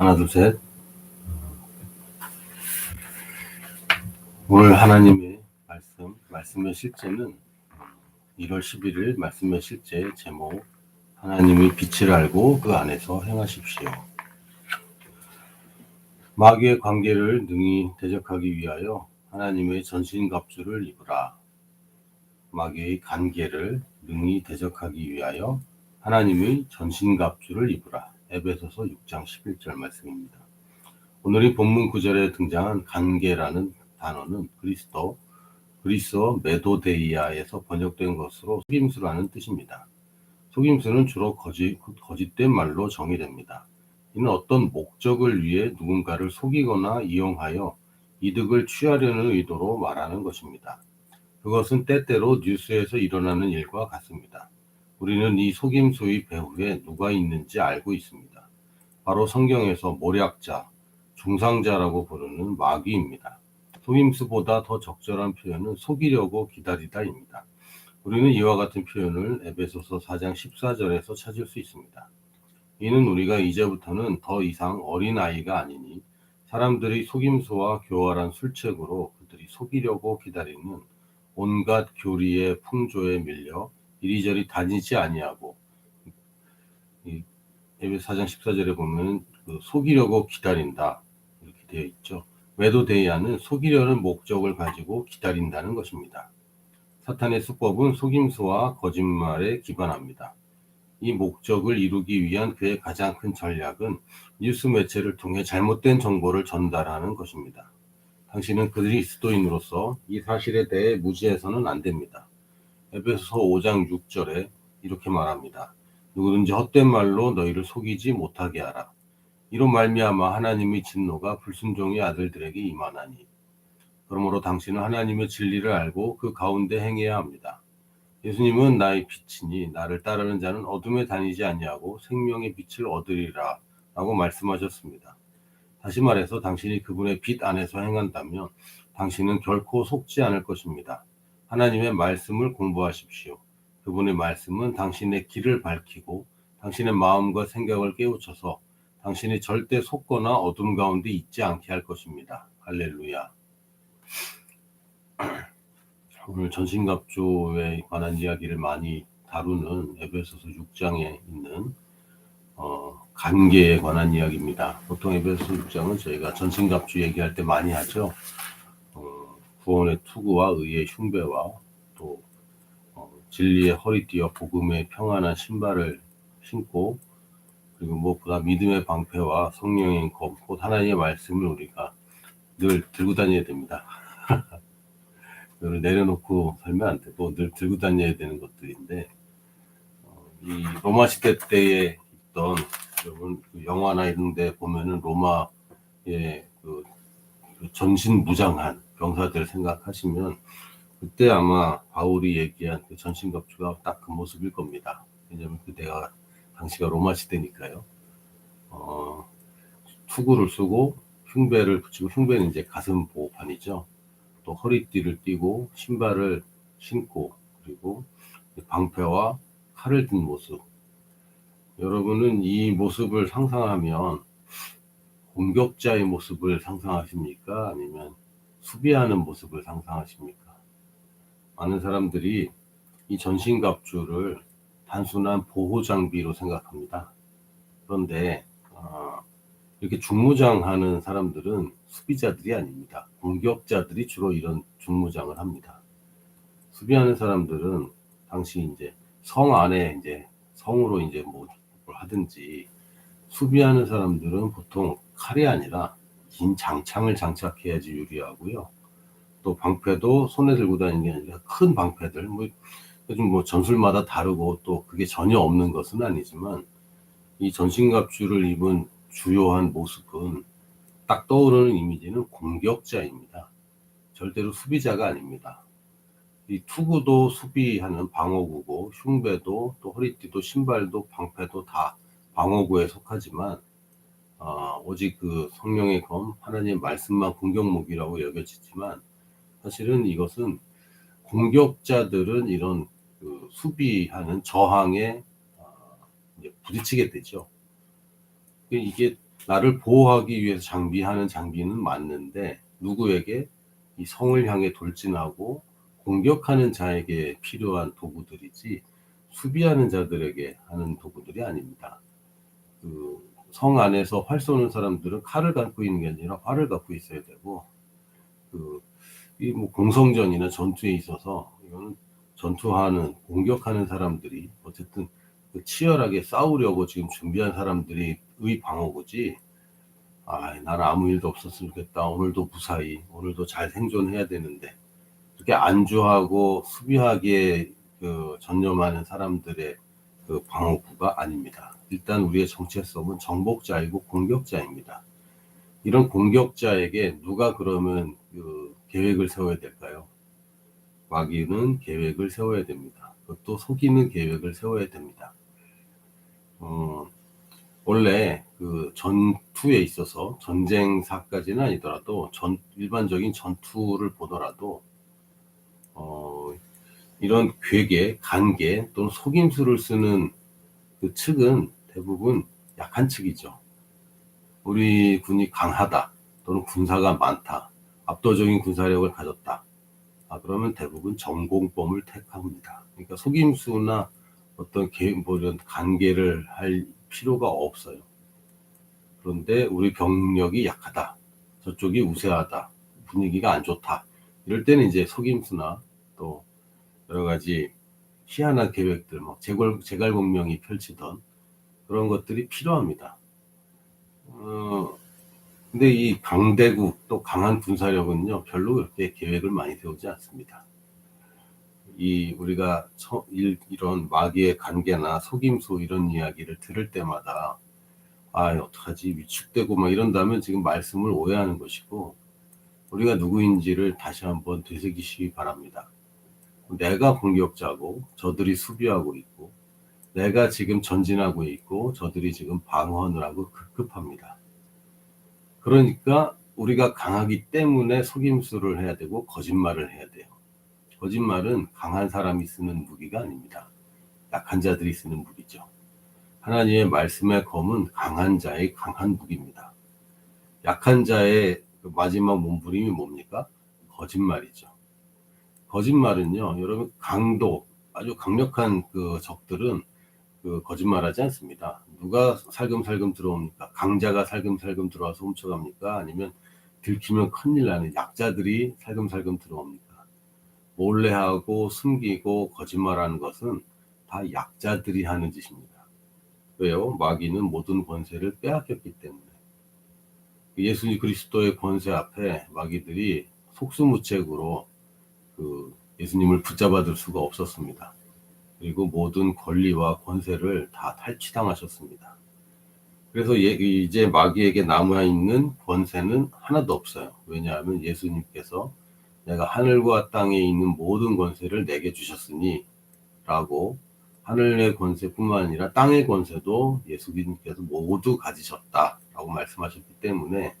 하나, 둘, 셋. 오늘 하나님의 말씀, 말씀의 실제는 1월 11일 말씀의 실제 제목, 하나님의 빛을 알고 그 안에서 행하십시오. 마귀의 관계를 능히 대적하기 위하여 하나님의 전신갑주를 입으라. 마귀의 관계를 능히 대적하기 위하여 하나님의 전신갑주를 입으라. 에베소서 6장 11절 말씀입니다. 오늘 이 본문 구절에 등장한 관계라는 단어는 그리스도, 그리스어 메도데이아에서 번역된 것으로 속임수라는 뜻입니다. 속임수는 주로 거짓, 거짓된 말로 정의됩니다. 이는 어떤 목적을 위해 누군가를 속이거나 이용하여 이득을 취하려는 의도로 말하는 것입니다. 그것은 때때로 뉴스에서 일어나는 일과 같습니다. 우리는 이 속임수의 배후에 누가 있는지 알고 있습니다. 바로 성경에서 모략자, 중상자라고 부르는 마귀입니다. 속임수보다 더 적절한 표현은 속이려고 기다리다입니다. 우리는 이와 같은 표현을 에베소서 4장 14절에서 찾을 수 있습니다. 이는 우리가 이제부터는 더 이상 어린아이가 아니니 사람들이 속임수와 교활한 술책으로 그들이 속이려고 기다리는 온갖 교리의 풍조에 밀려 이리저리 다니지 아니하고 에베소 4장 14절에 보면 그 속이려고 기다린다 이렇게 되어 있죠. 외도데이아는 속이려는 목적을 가지고 기다린다는 것입니다. 사탄의 수법은 속임수와 거짓말에 기반합니다. 이 목적을 이루기 위한 그의 가장 큰 전략은 뉴스 매체를 통해 잘못된 정보를 전달하는 것입니다. 당신은 그리스도인으로서 이 사실에 대해 무지해서는 안 됩니다. 에베소서 5장 6절에 이렇게 말합니다. 누구든지 헛된 말로 너희를 속이지 못하게 하라. 이로 말미암아 하나님의 진노가 불순종의 아들들에게 임하나니. 그러므로 당신은 하나님의 진리를 알고 그 가운데 행해야 합니다. 예수님은 나의 빛이니 나를 따르는 자는 어둠에 다니지 아니하고 생명의 빛을 얻으리라 라고 말씀하셨습니다. 다시 말해서 당신이 그분의 빛 안에서 행한다면 당신은 결코 속지 않을 것입니다. 하나님의 말씀을 공부하십시오. 그분의 말씀은 당신의 길을 밝히고 당신의 마음과 생각을 깨우쳐서 당신이 절대 속거나 어둠 가운데 있지 않게 할 것입니다. 할렐루야. 오늘 전신갑주에 관한 이야기를 많이 다루는 에베소서 6장에 있는 어, 관계에 관한 이야기입니다. 보통 에베소서 6장은 저희가 전신갑주 얘기할 때 많이 하죠. 어, 구원의 투구와 의의 흉배와 또 어, 진리의 허리띠와 복음의 평안한 신발을 신고 그리고 무엇보다 믿음의 방패와 성령의 검, 곧 하나님의 말씀을 우리가 늘 들고 다녀야 됩니다. 그걸 내려놓고 살면 안 되고 늘 들고 다녀야 되는 것들인데 어, 이 로마 시대 때에 있던 여러분 그 영화나 이런 데 보면은 로마의 그, 그 전신 무장한 병사들 생각하시면 그때 아마 바울이 얘기한 그 전신갑주가 딱 그 모습일 겁니다. 왜냐면 그때가 당시가 로마 시대니까요. 어, 투구를 쓰고 흉배를 붙이고 흉배는 이제 가슴 보호판이죠. 또 허리띠를 띠고 신발을 신고 그리고 방패와 칼을 든 모습. 여러분은 이 모습을 상상하면 공격자의 모습을 상상하십니까? 아니면 수비하는 모습을 상상하십니까? 많은 사람들이 이 전신갑주를 단순한 보호 장비로 생각합니다. 그런데 어, 이렇게 중무장하는 사람들은 수비자들이 아닙니다. 공격자들이 주로 이런 중무장을 합니다. 수비하는 사람들은 당시 이제 성 안에 이제 성으로 이제 뭐 하든지 수비하는 사람들은 보통 칼이 아니라 긴 장창을 장착해야지 유리하고요. 또 방패도 손에 들고 다니는 게 아니라 큰 방패들 뭐 요즘 뭐 전술마다 다르고 또 그게 전혀 없는 것은 아니지만 이 전신갑주를 입은 주요한 모습은 딱 떠오르는 이미지는 공격자입니다. 절대로 수비자가 아닙니다. 이 투구도 수비하는 방어구고 흉배도 또 허리띠도 신발도 방패도 다 방어구에 속하지만 어, 오직 그 성령의 검 하나님의 말씀만 공격 무기라고 여겨지지만 사실은 이것은 공격자들은 이런 그 수비하는 저항에 어, 부딪히게 되죠. 이게 나를 보호하기 위해서 장비하는 장비는 맞는데 누구에게 이 성을 향해 돌진하고 공격하는 자에게 필요한 도구들이지 수비하는 자들에게 하는 도구들이 아닙니다. 그 성 안에서 활 쏘는 사람들은 칼을 갖고 있는 게 아니라 활을 갖고 있어야 되고 그 이 뭐 공성전이나 전투에 있어서 이거는 전투하는 공격하는 사람들이 어쨌든 그 치열하게 싸우려고 지금 준비한 사람들이 의 방어구지. 아, 나는 아무 일도 없었으면 좋겠다. 오늘도 무사히, 오늘도 잘 생존해야 되는데 이렇게 안주하고 수비하기에 그 전념하는 사람들의 그 방어 구가 아닙니다. 일단 우리의 정체성은 정복자이고 공격자입니다. 이런 공격자에게 누가 그러면 그 계획을 세워야 될까요? 마귀는 계획을 세워야 됩니다. 그것도 속이는 계획을 세워야 됩니다. 어, 원래 그 전투에 있어서 전쟁사까지는 아니더라도 전 일반적인 전투를 보더라도 어, 이런 괴계, 간계 또는 속임수를 쓰는 그 측은 대부분 약한 측이죠. 우리 군이 강하다 또는 군사가 많다, 압도적인 군사력을 가졌다. 아, 그러면 대부분 전공범을 택합니다. 그러니까 속임수나 어떤 개, 뭐 이런 관계를 할 필요가 없어요. 그런데 우리 병력이 약하다. 저쪽이 우세하다. 분위기가 안 좋다. 이럴 때는 이제 속임수나 또 여러 가지 희한한 계획들, 뭐 제갈, 제갈공명이 펼치던 그런 것들이 필요합니다. 어, 근데 이 강대국 또 강한 군사력은요, 별로 그렇게 계획을 많이 세우지 않습니다. 이 우리가 처, 일, 이런 마귀의 관계나 속임수 이런 이야기를 들을 때마다 아 어떡하지 위축되고 막 이런다면 지금 말씀을 오해하는 것이고 우리가 누구인지를 다시 한번 되새기시기 바랍니다. 내가 공격자고 저들이 수비하고 있고 내가 지금 전진하고 있고 저들이 지금 방어를 하고 급급합니다. 그러니까 우리가 강하기 때문에 속임수를 해야 되고 거짓말을 해야 돼요. 거짓말은 강한 사람이 쓰는 무기가 아닙니다. 약한 자들이 쓰는 무기죠. 하나님의 말씀의 검은 강한 자의 강한 무기입니다. 약한 자의 그 마지막 몸부림이 뭡니까? 거짓말이죠. 거짓말은요, 여러분 강도 아주 강력한 그 적들은 그 거짓말하지 않습니다. 누가 살금살금 들어옵니까? 강자가 살금살금 들어와서 훔쳐갑니까? 아니면 들키면 큰일 나는 약자들이 살금살금 들어옵니까? 몰래 하고 숨기고 거짓말하는 것은 다 약자들이 하는 짓입니다. 왜요? 마귀는 모든 권세를 빼앗겼기 때문에. 예수 그리스도의 권세 앞에 마귀들이 속수무책으로 그 예수님을 붙잡아둘 수가 없었습니다. 그리고 모든 권리와 권세를 다 탈취당하셨습니다. 그래서 이제 마귀에게 남아 있는 권세는 하나도 없어요. 왜냐하면 예수님께서 내가 하늘과 땅에 있는 모든 권세를 내게 주셨으니 라고 하늘의 권세뿐만 아니라 땅의 권세도 예수님께서 모두 가지셨다 라고 말씀하셨기 때문에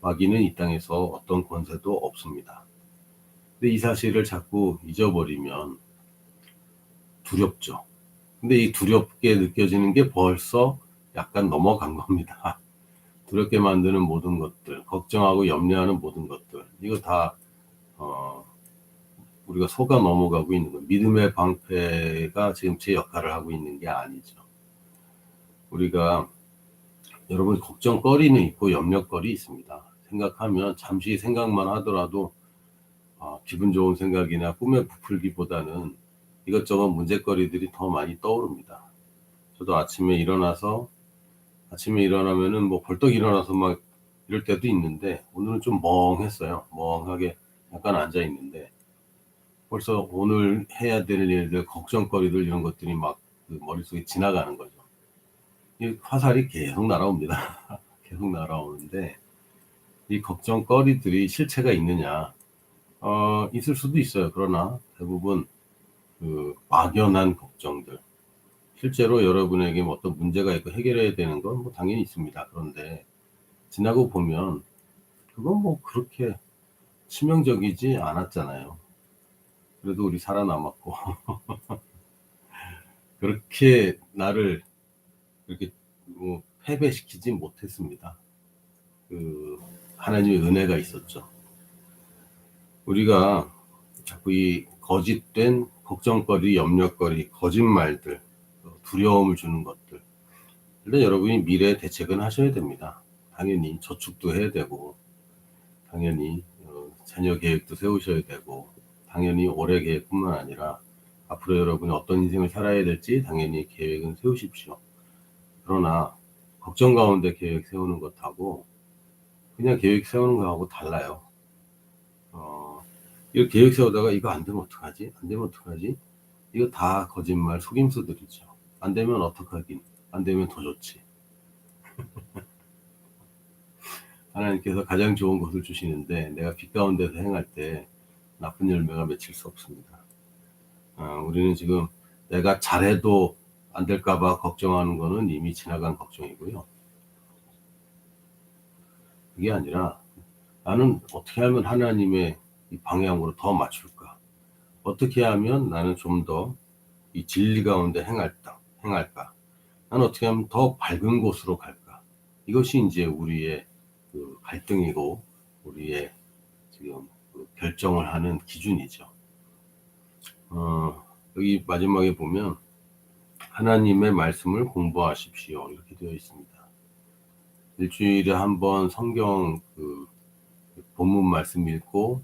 마귀는 이 땅에서 어떤 권세도 없습니다. 근데 이 사실을 자꾸 잊어버리면 두렵죠. 근데 이 두렵게 느껴지는 게 벌써 약간 넘어간 겁니다. 두렵게 만드는 모든 것들, 걱정하고 염려하는 모든 것들, 이거 다 어, 우리가 속아 넘어가고 있는 거. 믿음의 방패가 지금 제 역할을 하고 있는 게 아니죠. 우리가 여러분 걱정거리는 있고 염려거리 있습니다. 생각하면 잠시 생각만 하더라도 어, 기분 좋은 생각이나 꿈에 부풀기보다는 이것저것 문제거리들이 더 많이 떠오릅니다. 저도 아침에 일어나서 아침에 일어나면은 뭐 벌떡 일어나서 막 이럴 때도 있는데 오늘은 좀 멍했어요. 멍하게 잠깐 앉아 있는데 벌써 오늘 해야 될 일들, 걱정거리들 이런 것들이 막 그 머릿속에 지나가는 거죠. 이 화살이 계속 날아옵니다. 계속 날아오는데 이 걱정거리들이 실체가 있느냐? 어, 있을 수도 있어요. 그러나 대부분 그 막연한 걱정들. 실제로 여러분에게 뭐 어떤 문제가 있고 해결해야 되는 건 뭐 당연히 있습니다. 그런데 지나고 보면 그건 뭐 그렇게 치명적이지 않았잖아요. 그래도 우리 살아남았고 그렇게 나를 이렇게 뭐 패배시키지 못했습니다. 그 하나님의 은혜가 있었죠. 우리가 자꾸 이 거짓된 걱정거리, 염려거리, 거짓말들, 두려움을 주는 것들. 일단 여러분이 미래 대책은 하셔야 됩니다. 당연히 저축도 해야 되고, 당연히 어, 자녀 계획도 세우셔야 되고, 당연히 올해 계획뿐만 아니라 앞으로 여러분이 어떤 인생을 살아야 될지 당연히 계획은 세우십시오. 그러나 걱정 가운데 계획 세우는 것하고 그냥 계획 세우는 거하고 달라요. 어, 이거 계획 세우다가 이거 안 되면 어떡하지? 안 되면 어떡하지? 이거 다 거짓말, 속임수들이죠. 안 되면 어떡하긴? 안 되면 더 좋지. 하나님께서 가장 좋은 것을 주시는데 내가 빛 가운데서 행할 때 나쁜 열매가 맺힐 수 없습니다. 어, 우리는 지금 내가 잘해도 안 될까봐 걱정하는 거는 이미 지나간 걱정이고요. 그게 아니라 나는 어떻게 하면 하나님의 이 방향으로 더 맞출까? 어떻게 하면 나는 좀 더 이 진리 가운데 행할까? 행할까? 나는 어떻게 하면 더 밝은 곳으로 갈까? 이것이 이제 우리의 그 갈등이고 우리의 지금 그 결정을 하는 기준이죠. 어, 여기 마지막에 보면 하나님의 말씀을 공부하십시오 이렇게 되어 있습니다. 일주일에 한 번 성경 그 본문 말씀 읽고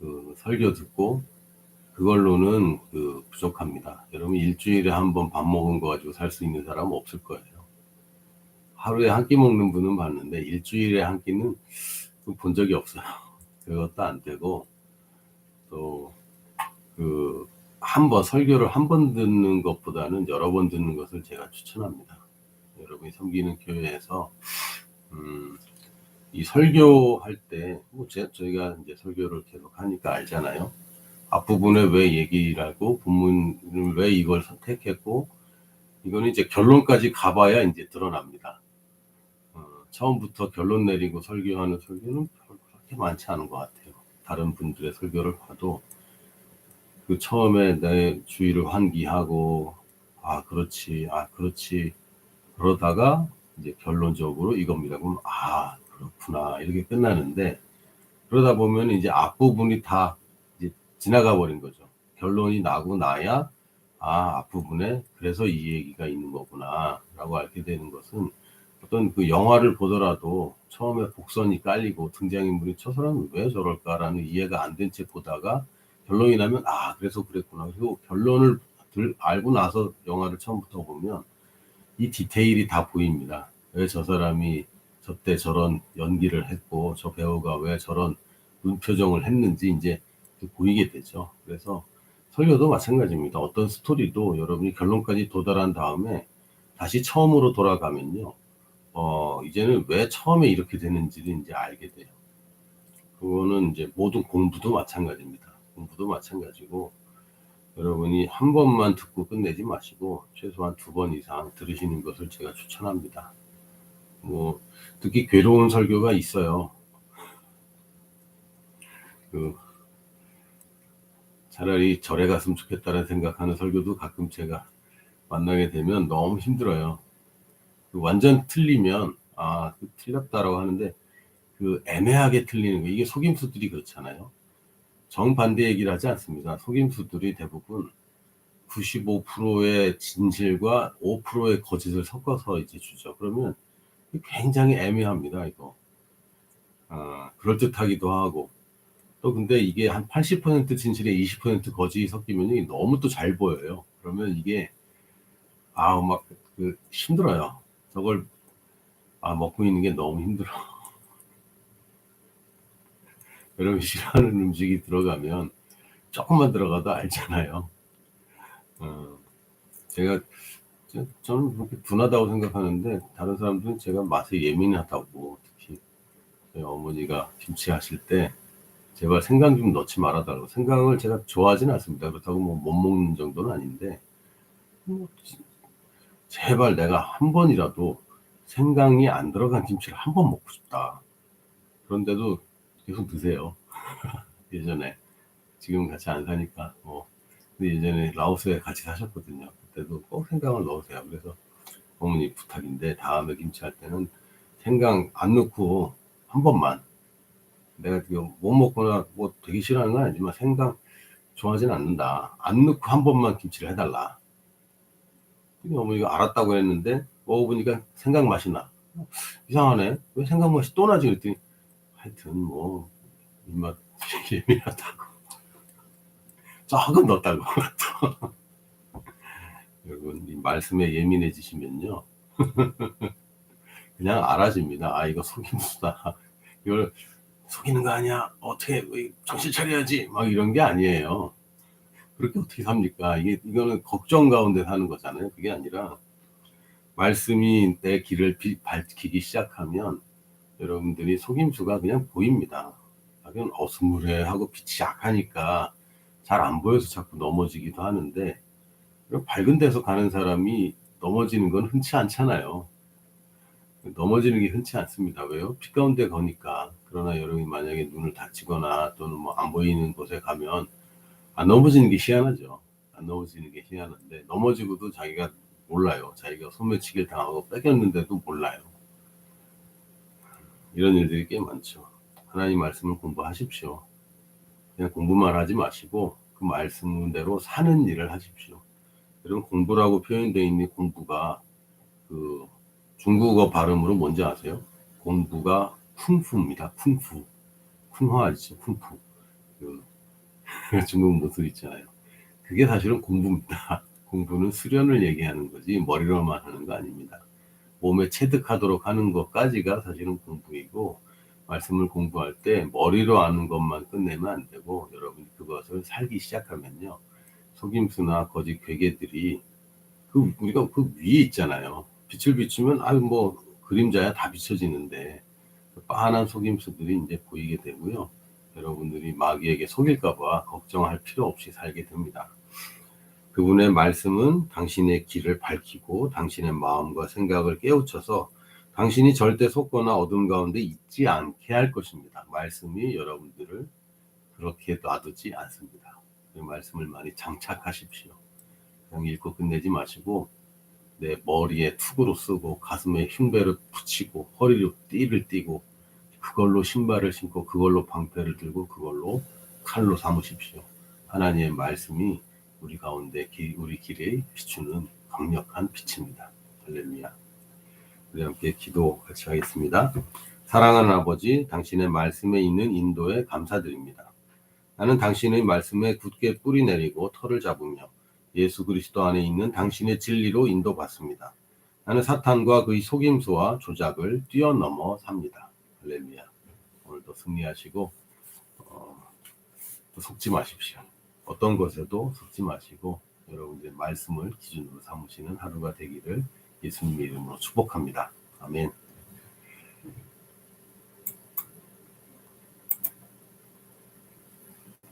그 설교 듣고 그걸로는 그 부족합니다. 여러분 일주일에 한 번 밥 먹은 거 가지고 살 수 있는 사람은 없을 거예요. 하루에 한 끼 먹는 분은 봤는데 일주일에 한 끼는 본 적이 없어요. 그것도 안 되고 또 그 한 번 설교를 한 번 듣는 것보다는 여러 번 듣는 것을 제가 추천합니다. 여러분이 섬기는 교회에서 음, 이 설교할 때, 뭐 제, 저희가 이제 설교를 계속 하니까 알잖아요. 앞부분에 왜 얘기를 하고, 본문을 왜 이걸 선택했고, 이거는 이제 결론까지 가봐야 이제 드러납니다. 어, 처음부터 결론 내리고 설교하는 설교는 그렇게 많지 않은 것 같아요. 다른 분들의 설교를 봐도, 그 처음에 내 주의를 환기하고, 아, 그렇지, 아, 그렇지. 그러다가 이제 결론적으로 이겁니다. 그럼 아 그렇구나 이렇게 끝나는데 그러다 보면 이제 앞부분이 다 이제 지나가 버린 거죠. 결론이 나고 나야 아 앞부분에 그래서 이 얘기가 있는 거구나라고 알게 되는 것은 어떤 그 영화를 보더라도 처음에 복선이 깔리고 등장인물이 저 사람은 왜 저럴까라는 이해가 안 된 채 보다가 결론이 나면 아 그래서 그랬구나 그리고 결론을 들, 알고 나서 영화를 처음부터 보면 이 디테일이 다 보입니다. 왜 저 사람이 저때 저런 연기를 했고 저 배우가 왜 저런 눈 표정을 했는지 이제 보이게 되죠. 그래서 설교도 마찬가지입니다. 어떤 스토리도 여러분이 결론까지 도달한 다음에 다시 처음으로 돌아가면요. 어, 이제는 왜 처음에 이렇게 되는지를 이제 알게 돼요. 그거는 이제 모든 공부도 마찬가지입니다. 공부도 마찬가지고 여러분이 한 번만 듣고 끝내지 마시고 최소한 두 번 이상 들으시는 것을 제가 추천합니다. 뭐 듣기 괴로운 설교가 있어요. 그 차라리 절에 갔으면 좋겠다는 생각하는 설교도 가끔 제가 만나게 되면 너무 힘들어요. 그 완전 틀리면 아그 틀렸다라고 하는데 그 애매하게 틀리는 거 이게 속임수들이 그렇잖아요. 정반대 얘기를 하지 않습니다. 속임수들이 대부분 95%의 진실과 5%의 거짓을 섞어서 이제 주죠. 그러면 굉장히 애매합니다, 이거. 아, 그럴듯하기도 하고. 또 근데 이게 한 80% 진실에 20% 거짓이 섞이면 너무 또 잘 보여요. 그러면 이게, 아우, 막, 그, 힘들어요. 저걸, 아, 먹고 있는 게 너무 힘들어. 여러분 싫어하는 음식이 들어가면 조금만 들어가도 알잖아요. 어, 제가 저는 그렇게 둔하다고 생각하는데 다른 사람들은 제가 맛에 예민하다고 특히 저희 어머니가 김치 하실 때 제발 생강 좀 넣지 말아달라고 생강을 제가 좋아하지는 않습니다. 그렇다고 뭐 못 먹는 정도는 아닌데 뭐 제발 내가 한 번이라도 생강이 안 들어간 김치를 한 번 먹고 싶다. 그런데도 계속 드세요. 예전에 지금 같이 안 사니까 뭐 근데 예전에 라오스에 같이 사셨거든요. 그때도 꼭 생강을 넣으세요. 그래서 어머니 부탁인데 다음에 김치할 때는 생강 안 넣고 한 번만 내가 못 먹거나 뭐 되게 싫어하는 건 아니지만 생강 좋아하진 않는다. 안 넣고 한 번만 김치를 해달라. 근데 어머니가 알았다고 했는데 먹어보니까 생강 맛이 나. 이상하네. 왜 생강 맛이 또 나지? 그랬더니 하여튼 뭐 입맛 예민하다고. 조금 넣었다고. 또. 여러분 이 말씀에 예민해지시면요. 그냥 알아집니다. 아 이거 속임수다. 이걸 속이는 거 아니야? 어떻게 왜 정신 차려야지? 막 이런 게 아니에요. 그렇게 어떻게 삽니까? 이게 이거는 걱정 가운데 사는 거잖아요. 그게 아니라 말씀이 내 길을 비- 밝히기 시작하면 여러분들이 속임수가 그냥 보입니다. 아, 그냥 어스무레 하고 빛이 약하니까 잘 안 보여서 자꾸 넘어지기도 하는데 밝은 데서 가는 사람이 넘어지는 건 흔치 않잖아요. 넘어지는 게 흔치 않습니다. 왜요? 피 가운데 거니까. 그러나 여러분이 만약에 눈을 다치거나 또는 뭐 안 보이는 곳에 가면 안 넘어지는 게 희한하죠. 안 넘어지는 게 희한한데 넘어지고도 자기가 몰라요. 자기가 소매치기를 당하고 뺏겼는데도 몰라요. 이런 일들이 꽤 많죠. 하나님 말씀을 공부하십시오. 그냥 공부만 하지 마시고 그 말씀대로 사는 일을 하십시오. 여러분 공부라고 표현되어 있는 공부가 그 중국어 발음으로 뭔지 아세요? 공부가 쿵푸입니다. 쿵푸. 쿵화 아시죠? 쿵푸. 그 중국 모습 있잖아요. 그게 사실은 공부입니다. 공부는 수련을 얘기하는 거지 머리로만 하는 거 아닙니다. 몸에 체득하도록 하는 것까지가 사실은 공부이고 말씀을 공부할 때 머리로 아는 것만 끝내면 안 되고 여러분이 그것을 살기 시작하면요. 속임수나 거짓 괴계들이 그 우리가 그 위에 있잖아요. 빛을 비추면 아유 뭐 그림자야 다 비춰지는데 그 빤한 속임수들이 이제 보이게 되고요. 여러분들이 마귀에게 속일까봐 걱정할 필요 없이 살게 됩니다. 그분의 말씀은 당신의 길을 밝히고 당신의 마음과 생각을 깨우쳐서 당신이 절대 속거나 어둠 가운데 있지 않게 할 것입니다. 말씀이 여러분들을 그렇게 놔두지 않습니다. 그 말씀을 많이 장착하십시오. 그냥 읽고 끝내지 마시고 내 머리에 툭으로 쓰고 가슴에 흉배를 붙이고 허리로 띠를 띠고 그걸로 신발을 신고 그걸로 방패를 들고 그걸로 칼로 삼으십시오. 하나님의 말씀이 우리 가운데 길- 우리 길에 비추는 강력한 빛입니다. 할렐루야. 우리 함께 기도 같이 하겠습니다. 사랑하는 아버지, 당신의 말씀에 있는 인도에 감사드립니다. 나는 당신의 말씀에 굳게 뿌리 내리고 털을 잡으며 예수 그리스도 안에 있는 당신의 진리로 인도받습니다. 나는 사탄과 그의 속임수와 조작을 뛰어넘어 삽니다. 할렐루야. 오늘도 승리하시고 어, 또 속지 마십시오. 어떤 것에도 속지 마시고 여러분들의 말씀을 기준으로 삼으시는 하루가 되기를 예수님의 이름으로 축복합니다. 아멘.